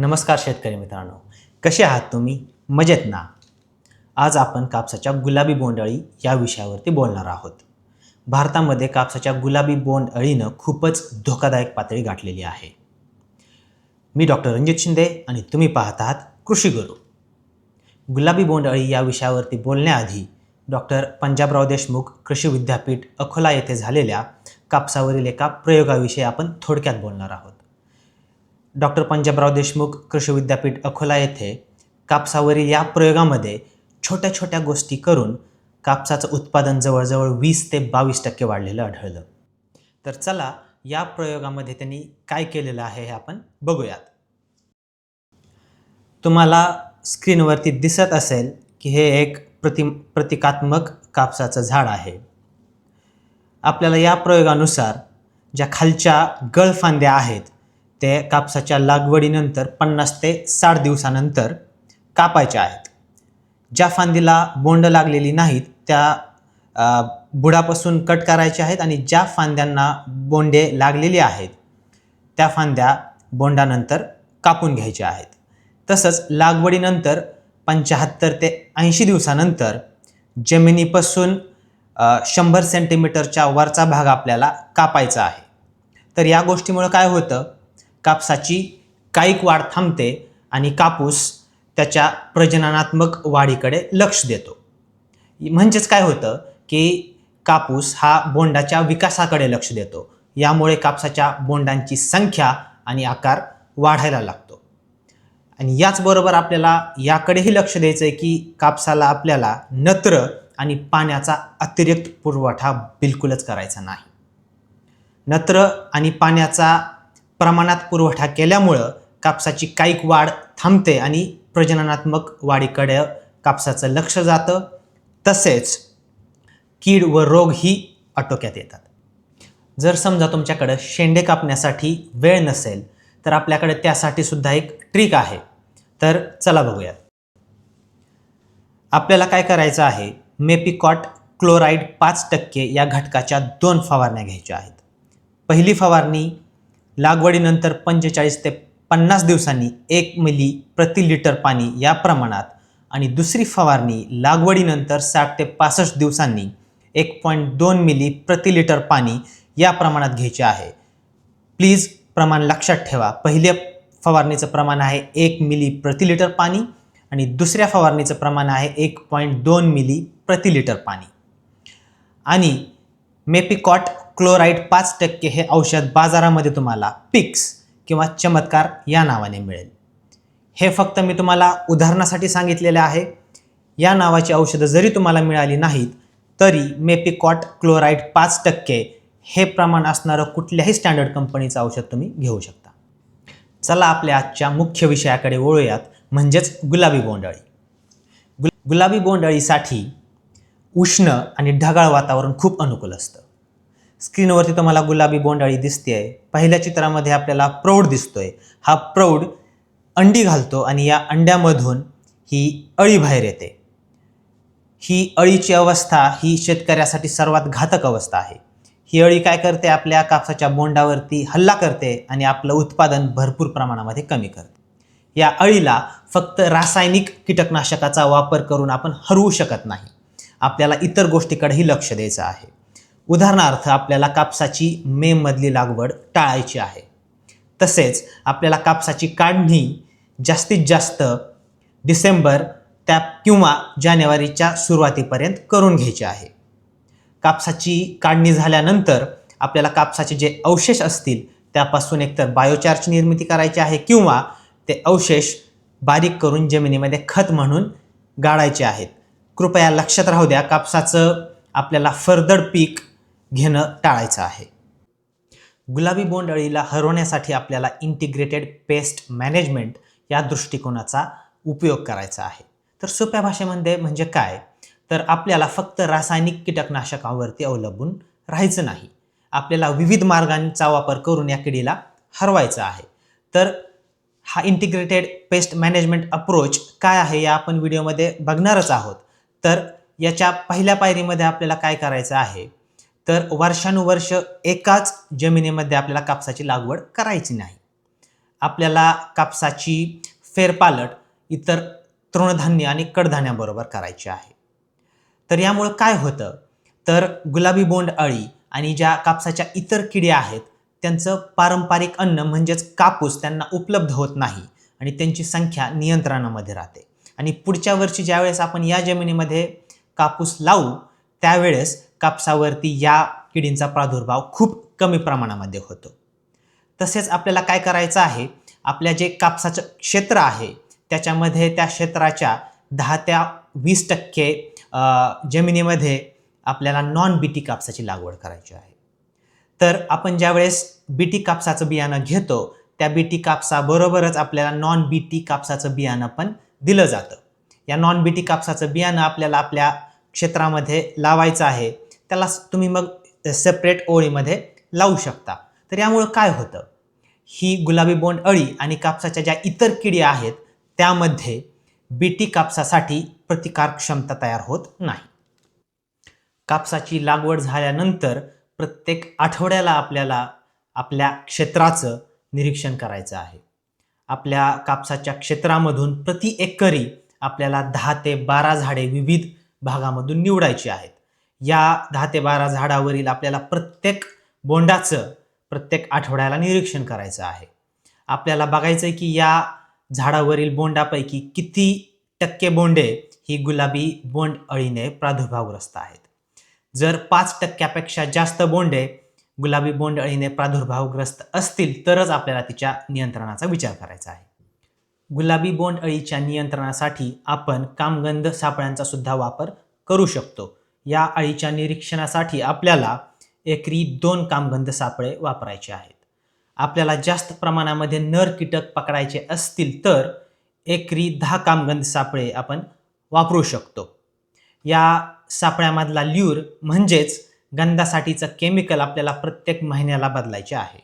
नमस्कार शेतकरी मित्रांनो. कसे आहात तुम्ही? मजेत ना? आज आपण कापसाच्या गुलाबी बोंडअळी या विषयावरती बोलणार आहोत. भारतामध्ये कापसाच्या गुलाबी बोंडअळीनं खूपच धोकादायक पातळी गाठलेली आहे. मी डॉक्टर रणजित शिंदे आणि तुम्ही पाहत आहात कृषी गुरु. गुलाबी बोंडअळी या विषयावरती बोलण्याआधी डॉक्टर पंजाबराव देशमुख कृषी विद्यापीठ अकोला येथे झालेल्या कापसावरील एका प्रयोगाविषयी आपण थोडक्यात बोलणार आहोत. डॉक्टर पंजाबराव देशमुख कृषी विद्यापीठ अकोला येथे कापसावरील या प्रयोगामध्ये छोट्या छोट्या गोष्टी करून कापसाचं उत्पादन जवळजवळ वीस ते बावीस टक्के वाढलेलं आढळलं. तर चला या प्रयोगामध्ये त्यांनी काय केलेलं आहे हे आपण बघूयात. तुम्हाला स्क्रीनवरती दिसत असेल की हे एक प्रति प्रतिकात्मक कापसाचं झाड आहे. आपल्याला या प्रयोगानुसार ज्या खालच्या गळफांद्या आहेत ते कापसाच्या लागवडीनंतर पन्नास ते साठ दिवसानंतर कापायच्या आहेत. ज्या फांदीला बोंड लागलेली नाहीत त्या बुडापासून कट करायच्या आहेत आणि ज्या फांद्यांना बोंडे लागलेली आहेत त्या फांद्या बोंडानंतर कापून घ्यायच्या आहेत. तसंच लागवडीनंतर पंच्याहत्तर ते ऐंशी दिवसानंतर जमिनीपासून शंभर सेंटीमीटरच्या वरचा भाग आपल्याला कापायचा आहे. तर या गोष्टीमुळं काय होतं? कापसाची कायिक वाढ थांबते आणि कापूस त्याच्या प्रजननात्मक वाढीकडे लक्ष देतो. म्हणजेच काय होतं की कापूस हा बोंडाच्या विकासाकडे लक्ष देतो. यामुळे कापसाच्या बोंडांची संख्या आणि आकार वाढायला लागतो. आणि याचबरोबर आपल्याला याकडेही लक्ष द्यायचं आहे की कापसाला आपल्याला नत्र आणि पाण्याचा अतिरिक्त पुरवठा बिलकुलच करायचा नाही. नत्र आणि पाण्याचा प्रमाणात पुरवठा केल्यामुळं कापसाची काईक वाढ थांबते आणि प्रजननात्मक वाढीकडे कापसाचं लक्ष जातं. तसेच कीड व रोग ही आटोक्यात येतात. जर समजा तुमच्याकडं शेंडे कापण्यासाठी वेळ नसेल तर आपल्याकडे त्यासाठी सुद्धा एक ट्रिक आहे. तर चला बघूयात. आपल्याला काय करायचं आहे? मेपिकॉट क्लोराईड पाच टक्के या घटकाच्या दोन फवारण्या घ्यायच्या आहेत. पहिली फवारणी लागवडीनंतर पंचेचाळीस ते पन्नास दिवसांनी एक मिली प्रति लिटर पाणी या प्रमाणात आणि दुसरी फवारणी लागवडीनंतर साठ ते पासष्ट दिवसांनी एक पॉईंट दोन मिली प्रति लिटर पाणी या प्रमाणात घ्यायचे आहे. प्लीज प्रमाण लक्षात ठेवा. पहिल्या फवारणीचं प्रमाण आहे एक मिली प्रति लिटर पाणी आणि दुसऱ्या फवारणीचं प्रमाण आहे एक पॉईंट दोन मिली प्रति लिटर पाणी. आणि मेपिकॉट क्लोराईड पाच टक्के हे औषध बाजारामध्ये तुम्हाला पिक्स किंवा चमत्कार या नावाने मिळेल. हे फक्त मी तुम्हाला उदाहरणासाठी सांगितलेले आहे. या नावाची औषधं जरी तुम्हाला मिळाली नाहीत तरी मेपिकॉट क्लोराईड पाच टक्के हे प्रमाण असणारं कुठल्याही स्टँडर्ड कंपनीचं औषध तुम्ही घेऊ शकता. चला आपल्या आजच्या मुख्य विषयाकडे वळूयात म्हणजेच गुलाबी बोंडअळी. गुल गुलाबी बोंडअळीसाठी उष्ण आणि ढगाळ वातावरण खूप अनुकूल असतं. स्क्रीनवरती तुम्हाला गुलाबी बोंडअळी दिसते आहे पहिल्या चित्रामध्ये आपल्याला प्रौढ दिसतोय. हा प्रौढ अंडी घालतो आणि या अंड्यामधून ही अळी बाहेर येते. ही अळीची अवस्था ही शेतकऱ्यासाठी सर्वात घातक अवस्था आहे. ही अळी काय करते? आपल्या कापसाच्या बोंडावरती हल्ला करते आणि आपलं उत्पादन भरपूर प्रमाणामध्ये कमी करते. या अळीला फक्त रासायनिक कीटकनाशकाचा वापर करून आपण हरवू शकत नाही. आपल्याला इतर गोष्टीकडेही लक्ष द्यायचं आहे. उदाहरणार्थ आपल्याला कापसाची मेमधली लागवड टाळायची आहे. तसेच आपल्याला कापसाची काढणी जास्तीत जास्त डिसेंबर त्या किंवा जानेवारीच्या सुरुवातीपर्यंत करून घ्यायची आहे. कापसाची काढणी झाल्यानंतर आपल्याला कापसाचे जे अवशेष असतील त्यापासून एकतर बायोचार्जची निर्मिती करायची आहे किंवा ते अवशेष बारीक करून जमिनीमध्ये खत म्हणून गाळायचे आहेत. कृपया लक्षात राहू द्या कापसाचं आपल्याला फर्दर पीक घेणं टाळायचं आहे. गुलाबी बोंडअळीला हरवण्यासाठी आपल्याला इंटिग्रेटेड पेस्ट मॅनेजमेंट या दृष्टिकोनाचा उपयोग करायचा आहे. तर सोप्या भाषेमध्ये म्हणजे काय? तर आपल्याला फक्त रासायनिक कीटकनाशकावरती अवलंबून राहायचं नाही. आपल्याला विविध मार्गांचा वापर करून या किडीला हरवायचा आहे. तर हा इंटिग्रेटेड पेस्ट मॅनेजमेंट अप्रोच काय आहे या आपण व्हिडिओमध्ये बघणारच आहोत. तर याच्या पहिल्या पायरीमध्ये आपल्याला काय करायचं आहे? तर वर्षानुवर्ष एकाच जमिनीमध्ये आपल्याला कापसाची लागवड करायची नाही. आपल्याला कापसाची फेरपालट इतर तृणधान्य आणि कडधान्याबरोबर करायची आहे. तर यामुळं काय होतं? तर गुलाबी बोंड अळी आणि ज्या कापसाच्या इतर किडे आहेत त्यांचं पारंपरिक अन्न म्हणजेच कापूस त्यांना उपलब्ध होत नाही आणि त्यांची संख्या नियंत्रणामध्ये राहते. आणि पुढच्या वर्षी ज्यावेळेस आपण या जमिनीमध्ये कापूस लावू त्यावेळेस कापसावरती या किडींचा प्रादुर्भाव खूप कमी प्रमाणामध्ये होतो. तसेच आपल्याला काय करायचं आहे? आपल्या जे कापसाचं क्षेत्र आहे त्याच्यामध्ये त्या क्षेत्राच्या दहा त्या वीस टक्के जमिनीमध्ये आपल्याला नॉन बीटी कापसाची लागवड करायची आहे. तर आपण ज्यावेळेस बीटी कापसाचं बियाणं घेतो त्या बीटी कापसाबरोबरच आपल्याला नॉन बीटी कापसाचं बियाणं पण दिलं जातं. या नॉन बीटी कापसाचं बियाणं आपल्याला आपल्या क्षेत्रामध्ये लावायचं आहे त्याला तुम्ही मग सेपरेट ओळीमध्ये लावू शकता. तर यामुळं काय होतं? ही गुलाबी बोंड अळी आणि कापसाच्या ज्या इतर किडी आहेत त्यामध्ये बीटी कापसासाठी प्रतिकार क्षमता तयार होत नाही. कापसाची लागवड झाल्यानंतर प्रत्येक आठवड्याला आपल्याला आपल्या क्षेत्राचं निरीक्षण करायचं आहे. आपल्या कापसाच्या क्षेत्रामधून प्रति एकरी आपल्याला दहा ते बारा झाडे विविध भागामधून निवडायची आहेत. या दहा ते बारा झाडावरील आपल्याला प्रत्येक बोंडाचं प्रत्येक आठवड्याला निरीक्षण करायचं आहे. आपल्याला बघायचं आहे की या झाडावरील बोंडापैकी किती टक्के बोंडे ही गुलाबी बोंड अळीने प्रादुर्भावग्रस्त आहेत. जर पाच टक्क्यापेक्षा जास्त बोंडे गुलाबी बोंड अळीने प्रादुर्भावग्रस्त असतील तरच आपल्याला तिच्या नियंत्रणाचा विचार करायचा आहे. गुलाबी बोंड अळीच्या नियंत्रणासाठी आपण कामगंध सापळ्यांचा सुद्धा वापर करू शकतो. या अळीच्या निरीक्षणासाठी आपल्याला एकरी दोन कामगंध सापळे वापरायचे आहेत. आपल्याला जास्त प्रमाणामध्ये नर कीटक पकडायचे असतील तर एकरी दहा कामगंध सापळे आपण वापरू शकतो. या सापळ्यामधला ल्यूर म्हणजेच गंधासाठीचं केमिकल आपल्याला प्रत्येक महिन्याला बदलायचे आहे.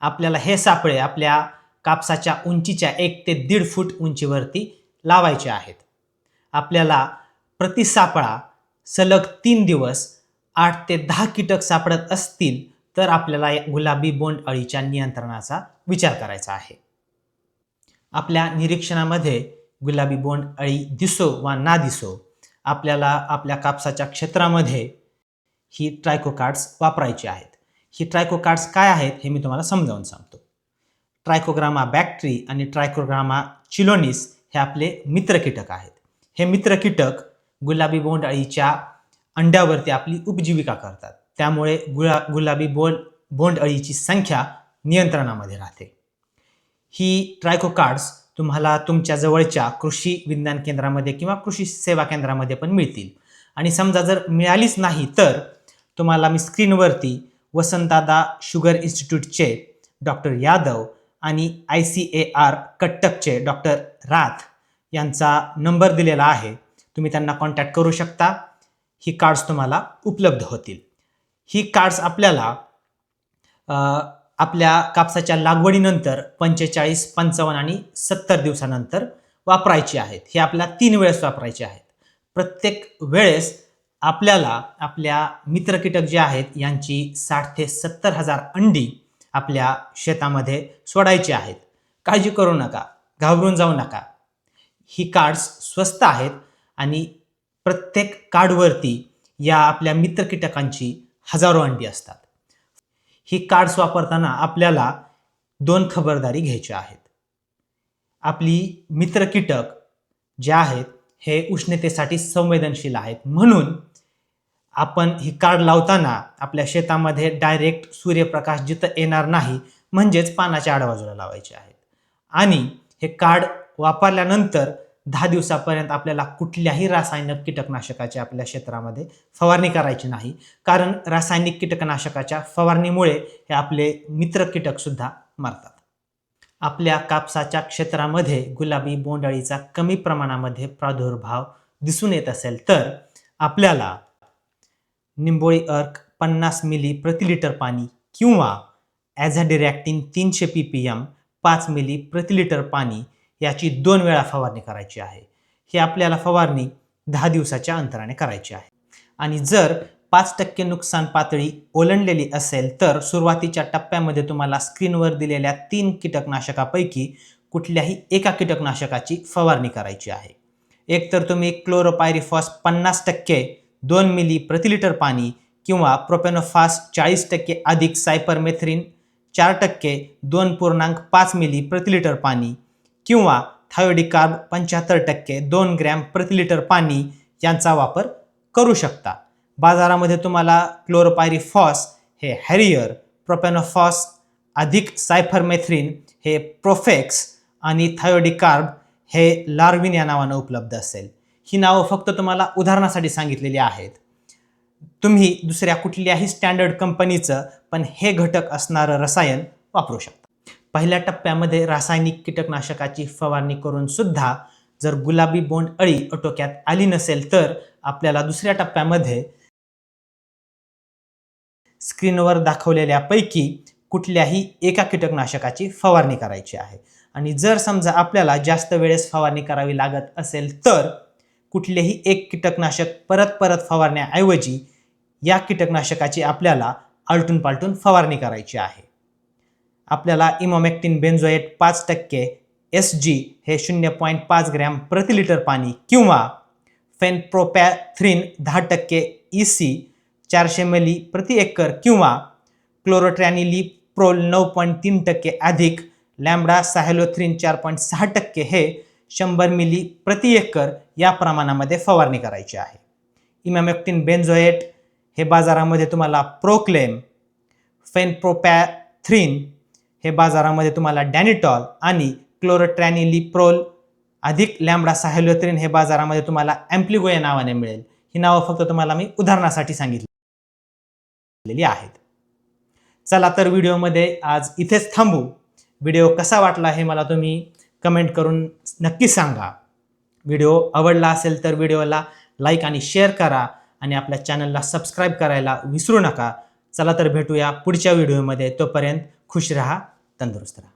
आपल्याला हे सापळे आपल्या कापसाच्या उंचीच्या एक ते दीड फूट उंचीवरती लावायचे आहेत. आपल्याला प्रति सापळा सलग तीन दिवस आठ ते दहा कीटक सापडत असतील तर आपल्याला गुलाबी बोंड अळीच्या नियंत्रणाचा विचार करायचा आहे. आपल्या निरीक्षणामध्ये गुलाबी बोंड अळी दिसो वा ना दिसो आपल्याला आपल्या कापसाच्या क्षेत्रामध्ये ही ट्रायकोकार्ड्स वापरायची आहेत. ही ट्रायकोकार्ड्स काय आहेत हे मी तुम्हाला समजावून सांगतो. ट्रायकोग्रामा बॅक्ट्री आणि ट्रायकोग्रामा चिलोनिस हे आपले मित्र कीटक आहेत. हे मित्र कीटक गुलाबी बोंडअळीच्या अंड्यावरती आपली उपजीविका करतात. त्यामुळे गुला गुलाबी बोंड बोंड अळीची संख्या नियंत्रणामध्ये राहते. ही ट्रायकोकार्ड्स तुम्हाला तुमच्या जवळच्या कृषी विज्ञान केंद्रामध्ये किंवा कृषी सेवा केंद्रामध्ये पण मिळतील. आणि समजा जर मिळालीच नाही तर तुम्हाला मी स्क्रीनवरती वसंतदादा शुगर इन्स्टिट्यूटचे डॉक्टर यादव आणि आय सी ए आर कट्टकचे डॉक्टर राथ यांचा नंबर दिलेला आहे. तुम्ही त्यांना कॉन्टॅक्ट करू शकता. ही कार्ड्स तुम्हाला उपलब्ध होतील. ही कार्ड्स आपल्याला आपल्या कापसाच्या लागवडीनंतर पंचेचाळीस पंचावन्न आणि सत्तर दिवसानंतर वापरायची आहेत. हे आपल्याला तीन वेळेस वापरायचे आहेत. प्रत्येक वेळेस आपल्याला आपल्या मित्र कीटक जे आहेत यांची साठ ते सत्तर हजार अंडी आपल्या शेतामध्ये सोडायचे आहेत. काळजी करू नका घाबरून जाऊ नका. ही कार्ड्स स्वस्त आहेत आणि प्रत्येक कार्डवरती या आपल्या मित्र कीटकांची हजारो अंडी असतात. ही कार्ड्स वापरताना आपल्याला दोन खबरदारी घ्यायच्या आहेत. आपली मित्र कीटक जे आहेत हे उष्णतेसाठी संवेदनशील आहेत म्हणून आपण ही कार्ड लावताना आपल्या शेतामध्ये डायरेक्ट सूर्यप्रकाश जिथं येणार नाही म्हणजेच पानाच्या आडबाजूला लावायचे आहेत. आणि हे कार्ड वापरल्यानंतर दहा दिवसापर्यंत आपल्याला कुठल्याही रासायनिक कीटकनाशकाची आपल्या क्षेत्रामध्ये फवारणी करायची नाही. कारण रासायनिक कीटकनाशकाच्या फवारणीमुळे हे आपले मित्र कीटकसुद्धा मरतात. आपल्या कापसाच्या क्षेत्रामध्ये गुलाबी बोंडाळीचा कमी प्रमाणामध्ये प्रादुर्भाव दिसून येत असेल तर आपल्याला निंबोळी अर्क पन्नास मिली प्रति लिटर पाणी किंवा ॲझॅडिरॅक्टिन तीनशे पी पी एम पाच मिली प्रति लिटर पाणी याची दोन वेळा फवारणी करायची आहे. ही आपल्याला फवारणी दहा दिवसाच्या अंतराने करायची आहे. आणि जर पाच टक्के नुकसान पातळी ओलांडलेली असेल तर सुरुवातीच्या टप्प्यामध्ये तुम्हाला स्क्रीनवर दिलेल्या तीन कीटकनाशकापैकी कुठल्याही एका कीटकनाशकाची फवारणी करायची आहे. एक तर तुम्ही क्लोरोपायरिफॉस पन्नास टक्के दोन मिली प्रति लिटर पाणी किंवा प्रोपेनोफास चाळीस टक्के अधिक सायपरमेथ्रिन चार टक्के दोन पूर्णांक पाच मिली प्रति लिटर पाणी किंवा थायोडिकार्ब पंच्याहत्तर टक्के दोन ग्रॅम प्रति लिटर पाणी यांचा वापर करू शकता. बाजारामध्ये तुम्हाला क्लोरोपायरीफॉस हे हॅरियर प्रोपेनोफॉस अधिक सायफरमेथ्रिन हे प्रोफेक्स आणि थायोडिकार्ब हे लार्विन या नावानं उपलब्ध असेल. ही नावं फक्त तुम्हाला उदाहरणासाठी सांगितलेली आहेत. तुम्ही दुसऱ्या कुठल्याही स्टँडर्ड कंपनीचं पण हे घटक असणारं रसायन वापरू शकता. पहिल्या टप्प्यामध्ये रासायनिक कीटकनाशकाची फवारणी करून सुद्धा जर गुलाबी बोंड अळी आटोक्यात आली नसेल तर आपल्याला दुसऱ्या टप्प्यामध्ये स्क्रीनवर दाखवलेल्यापैकी कुठल्याही एका कीटकनाशकाची फवारणी करायची आहे. आणि जर समजा आपल्याला जास्त वेळेस फवारणी करावी लागत असेल तर कुठलेही एक कीटकनाशक परत परत फवारण्याऐवजी या कीटकनाशकाची आपल्याला आलटून पालटून फवारणी करायची आहे. आपल्याला इमोमॅक्टिन बेन्झोएट पाच टक्के एस जी हे शून्य पॉईंट पाच ग्रॅम प्रति लिटर पाणी किंवा फेनप्रोपॅथ्रिन दहा टक्के ई सी चारशे मिली प्रति एकर किंवा क्लोरोट्रॅनिली प्रोल नऊ पॉईंट तीन टक्के अधिक लॅम्बडा साहेलोथ्रिन चार पॉईंट सहा टक्के हे शंभर मिली प्रति एकर या प्रमाणामध्ये फवारणी करायची आहे. इमॅमॅक्टिन बेन्झोएट हे बाजारामध्ये तुम्हाला प्रोक्लेम फेनप्रोपॅथ्रिन हे बाजारामध्ये तुम्हाला डॅनिटॉल आणि क्लोरोट्रॅनिलिप्रोल अधिक लॅम्बडा साहेलोथ्रिन हे बाजारामध्ये तुम्हाला ॲम्प्लिगो या नावाने मिळेल. ही नावं फक्त तुम्हाला मी उदाहरणासाठी सांगितलेली आहेत. चला तर व्हिडिओमध्ये आज इथेच थांबू. व्हिडिओ कसा वाटला हे मला तुम्ही कमेंट करून नक्की सांगा. व्हिडिओ आवडला असेल तर व्हिडिओला लाईक आणि शेअर करा आणि आपल्या चॅनलला सबस्क्राईब करायला विसरू नका. चला तर भेटूया पुढच्या व्हिडिओमध्ये. तोपर्यंत खुश रहा तंदुरुस्त राहा.